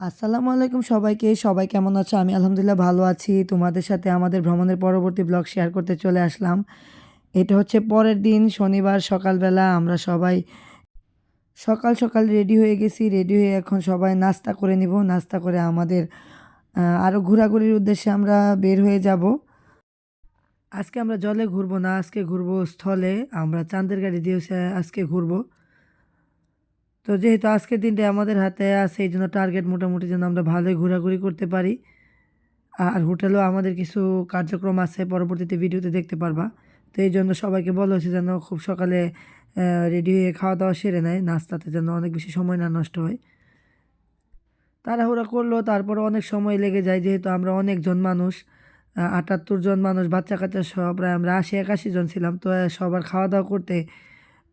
আসসালামু আলাইকুম সবাইকে। সবাই কেমন আছো? আমি আলহামদুলিল্লাহ ভালো আছি। তোমাদের সাথে আমাদের ভ্রমণের পরবর্তী ব্লগ শেয়ার করতে চলে আসলাম। এটা হচ্ছে পরের দিন, শনিবার, সকালবেলা আমরা সবাই সকাল সকাল রেডি হয়ে গেছি। রেডি হয়ে এখন সবাই নাস্তা করে নিব। নাস্তা করে আমাদের আরও ঘোরাঘুরির উদ্দেশ্যে আমরা বের হয়ে যাব। আজকে আমরা জলে ঘুরবো না, আজকে ঘুরবো স্থলে। আমরা চাঁদের গাড়ি দিয়ে আজকে ঘুরবো। তো যেহেতু আজকের দিনটা আমাদের হাতে আছে, এই জন্য টার্গেট মোটামুটি যেন আমরা ভালোই ঘোরাঘুরি করতে পারি। আর হোটেলেও আমাদের কিছু কার্যক্রম আছে, পরবর্তীতে ভিডিওতে দেখতে পারবা। তো এই জন্য সবাইকে বলা হয়েছে যেন খুব সকালে রেডি হয়ে খাওয়া দাওয়া সেরে নেয়, নাস্তাতে যেন অনেক বেশি সময় না নষ্ট হয়। তাড়াহুড়া করল তারপরে অনেক সময় লেগে যায়, যেহেতু আমরা অনেকজন মানুষ আটাত্তর জন মানুষ বাচ্চা কাচ্চা সব, প্রায় আমরা আশি, একাশি জন ছিলাম। তো সবার খাওয়া দাওয়া করতে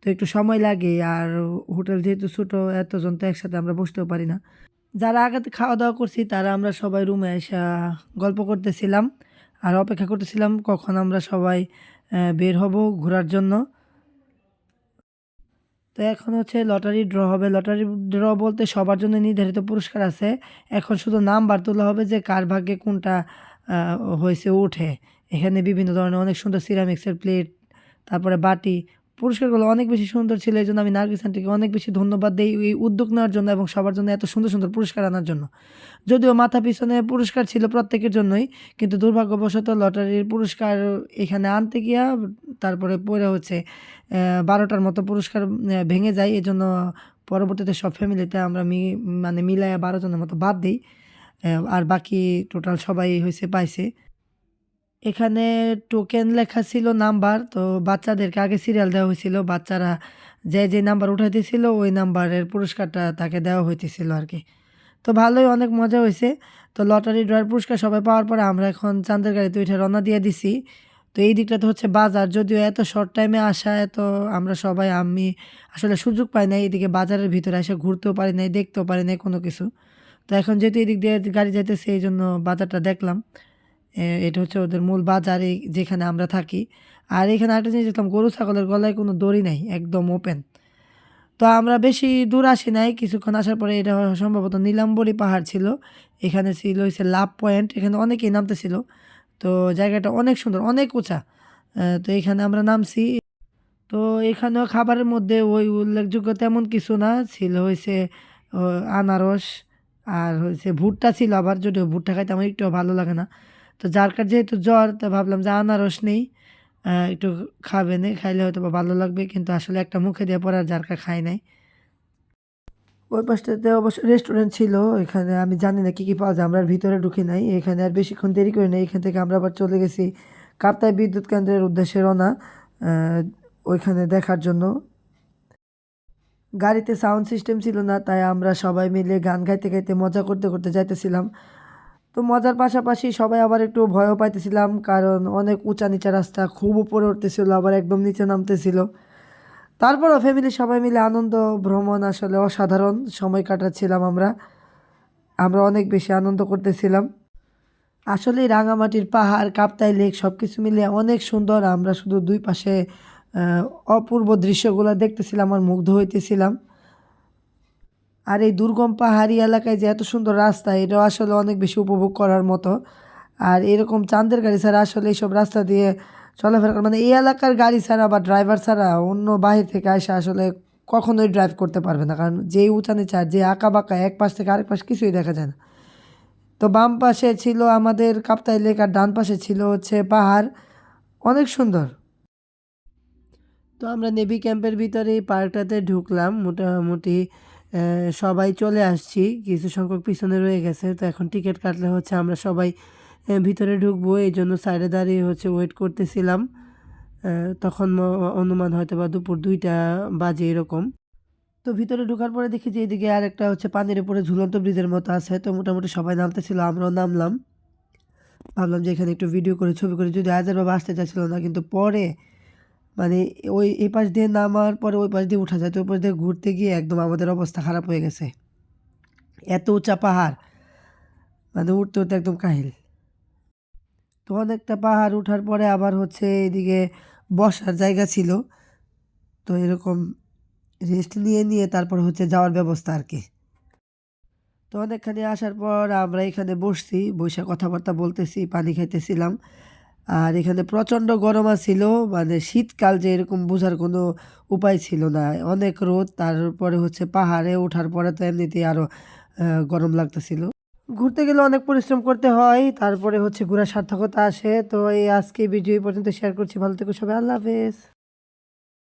তো একটু সময় লাগে আর হোটেল যেহেতু ছোটো, এতজন তো একসাথে আমরা বসতেও পারি না। যারা আগে খাওয়া দাওয়া করছি, তারা আমরা সবাই রুমে এসে গল্প করতেছিলাম আর অপেক্ষা করতেছিলাম কখন আমরা সবাই বের হব ঘোরার জন্য। তো এখন হচ্ছে লটারি ড্র হবে। লটারি ড্র বলতে সবার জন্য নির্ধারিত পুরস্কার আছে। এখন শুধু নাম্বার তোলা হবে যে কার ভাগ্যে কোনটা হয়েছে, ওঠে। এখানে বিভিন্ন ধরনের অনেক সুন্দর সিরামিক্সের প্লেট তারপরে বাটি পুরস্কারগুলো অনেক বেশি সুন্দর ছিল, এই জন্য আমি নার্গিস আন্টিকে অনেক বেশি ধন্যবাদ দিই এই উদ্যোগ নেওয়ার জন্য এবং সবার জন্য এত সুন্দর সুন্দর পুরস্কার আনার জন্য। যদিও মাথা পিছনে পুরস্কার ছিল প্রত্যেকের জন্যই, কিন্তু দুর্ভাগ্যবশত লটারির পুরস্কার এখানে আনতে গিয়া তারপরে পরে হচ্ছে বারোটার মতো পুরস্কার ভেঙে যায়, এই জন্য পরবর্তীতে সব ফ্যামিলিতে আমরা মি মানে মিলাইয়া বারো জনের মতো বাদ দিই আর বাকি টোটাল সবাই হয়েছে পাইছে। এখানে টোকেন লেখা ছিল নাম্বার তো বাচ্চাদেরকে আগে সিরিয়াল দেওয়া হয়েছিল। বাচ্চারা যে যে নাম্বার উঠাইতেছিল, ওই নাম্বারের পুরস্কারটা তাকে দেওয়া হইতেছিল আর কি। তো ভালোই, অনেক মজা হয়েছে। তো লটারি ড্রয়ের পুরস্কার সবাই পাওয়ার পরে আমরা এখন চাঁদের গাড়িতে উঠে রওনা দিয়ে দিছি। তো এই দিকটাতে হচ্ছে বাজার। যদিও এত শর্ট টাইমে আসা, এত আমরা সবাই, আমি আসলে সুযোগ পাই না এদিকে বাজারের ভিতরে এসে ঘুরতেও পারি নাই, দেখতেও পারি নাই কোনো কিছু। তো এখন যেহেতু এদিক দিয়ে গাড়ি যাইতেছে এই জন্য বাজারটা দেখলাম। এটা হচ্ছে ওদের মূল বাজার যেখানে আমরা থাকি। আর এখানে একটা জিনিস দেখলাম, গরু, ছাগলের গলায় কোনো দড়ি নাই, একদম ওপেন তো আমরা বেশি দূর আসি নাই, কিছুক্ষণ আসার পরে এটা সম্ভবত নীলাম্বরী পাহাড় ছিল। এখানে ছিল হচ্ছে লাভ পয়েন্ট, এখানে অনেকেই নামতেছিল। তো জায়গাটা অনেক সুন্দর, অনেক উঁচা। তো এখানে আমরা নামছি। তো এখানেও খাবারের মধ্যে ওই উল্লেখযোগ্য তেমন কিছু না, ছিল হয়েছে আনারস আর হয়েছে ভুট্টা ছিল আবার, যদিও ভুট্টা খাইতে আমার একটু ভালো লাগে না। তো যার কার যেহেতু জ্বর, তো ভাবলাম যে আনারস নেই একটু খাবে নেই খাইলে হয়তো বা ভালো লাগবে, কিন্তু আসলে একটা মুখে দিয়ে পরে আর জারকা খাই নাই। ওই পাশটাতে অবশ্য রেস্টুরেন্ট ছিল এখানে আমি জানি না কী কী পাওয়া যায়, আমরা ভিতরে ঢুকি নাই, এখানে আর বেশিক্ষণ দেরি করি নাই, এখান থেকে আমরা আবার চলে গেছি কাপ্তায় বিদ্যুৎ কেন্দ্রের উদ্দেশ্যে রওনা ওইখানে দেখার জন্য। গাড়িতে সাউন্ড সিস্টেম ছিল না, তাই আমরা সবাই মিলে গান গাইতে গাইতে মজা করতে করতে যাইতেছিলাম। তো মজার পাশাপাশি সবাই আবার একটু ভয়ও পাইতেছিলাম, কারণ অনেক উঁচা নিচা রাস্তা, খুব উপরে উঠতেছিল, আবার একদম নিচে নামতেছিল। তারপরও ফ্যামিলি সবাই মিলে আনন্দ, ভ্রমণ আসলে অসাধারণ, সময় কাটাচ্ছিলাম আমরা। আমরা অনেক বেশি আনন্দ করতেছিলাম। আসলে রাঙামাটির পাহাড়, কাপ্তাই লেক সব কিছু মিলে অনেক সুন্দর। আমরা শুধু দুই পাশে অপূর্ব দৃশ্যগুলো দেখতেছিলাম আর মুগ্ধ হইতেছিলাম। আর এই দুর্গম পাহাড়ি এলাকায় যে এত সুন্দর রাস্তা, এটাও আসলে অনেক বেশি উপভোগ করার মতো। আর এরকম চাঁদের গাড়ি ছাড়া আসলে এইসব রাস্তা দিয়ে চলাফেরা করে মানে এই এলাকার গাড়ি ছাড়া বা ড্রাইভার ছাড়া অন্য বাহির থেকে আসে আসলে কখনোই ড্রাইভ করতে পারবে না। কারণ যেই উঁচানি চার, যে আঁকা বাঁকা, এক পাশ থেকে আরেক পাশ কিছুই দেখা যায় না। তো বাম পাশে ছিল আমাদের কাপ্তাই লেক আর ডান পাশে ছিল হচ্ছে পাহাড়। অনেক সুন্দর। তো আমরা নেভি ক্যাম্পের ভিতরে এই পার্কটাতে ঢুকলাম। মোটামুটি সবাই চলে আসছি। কিছু সংখ্যক পিছনে রয়ে গেছে। তো এখন টিকিট কাটলে হচ্ছে আমরা সবাই ভিতরে ঢুকবো। এই জন্য সাইডে দাঁড়িয়ে হচ্ছে ওয়েট করতেছিলাম। তখন অনুমান হয়তো বা দুপুর দুইটা বাজে এরকম। তো ভিতরে ঢোকার পরে দেখি যে এদিকে আর একটা হচ্ছে পানির উপরে ঝুলন্ত ব্রিজের মতো আছে। তো মোটামুটি সবাই নামতেছিল, আমরাও নামলাম। ভাবলাম যে এখানে একটু ভিডিও করে, ছবি করে যদি আজার বাবা আসতে চাইছিল না, কিন্তু পরে মানে ওই, এই পাশ দিয়ে নামার পরে ওই পাশ দিয়ে উঠা যায়, তো ওই পাশ দিয়ে ঘুরতে গিয়ে একদম আমাদের অবস্থা খারাপ হয়ে গেছে। এত উঁচা পাহাড় মানে উঠতে উঠতে একদম কাহিল। তো অনেকটা পাহাড় উঠার পরে আবার হচ্ছে এদিকে বসার জায়গা ছিল। তো এরকম রেস্ট নিয়ে নিয়ে তারপর হচ্ছে যাওয়ার ব্যবস্থা আর কি। তো অনেকখানি আসার পর আমরা এখানে বসছি, বসে কথাবার্তা বলতেছি, পানি খাইতেছিলাম। আর এখানে প্রচণ্ড গরম ছিল মানে শীতকাল যে এরকম বোঝার কোনো উপায় ছিল না। অনেক রোদ, তারপরে হচ্ছে পাহাড়ে ওঠার পরে তো এমনিতেই আরও গরম লাগতেছিল। ঘুরতে গেলে অনেক পরিশ্রম করতে হয়, তারপরে হচ্ছে ঘোরার সার্থকতা আসে। তো এই আজকে ভিডিও পর্যন্ত, শেয়ার করছি, ভালো থেকে সবাই, আল্লাহ হাফেজ।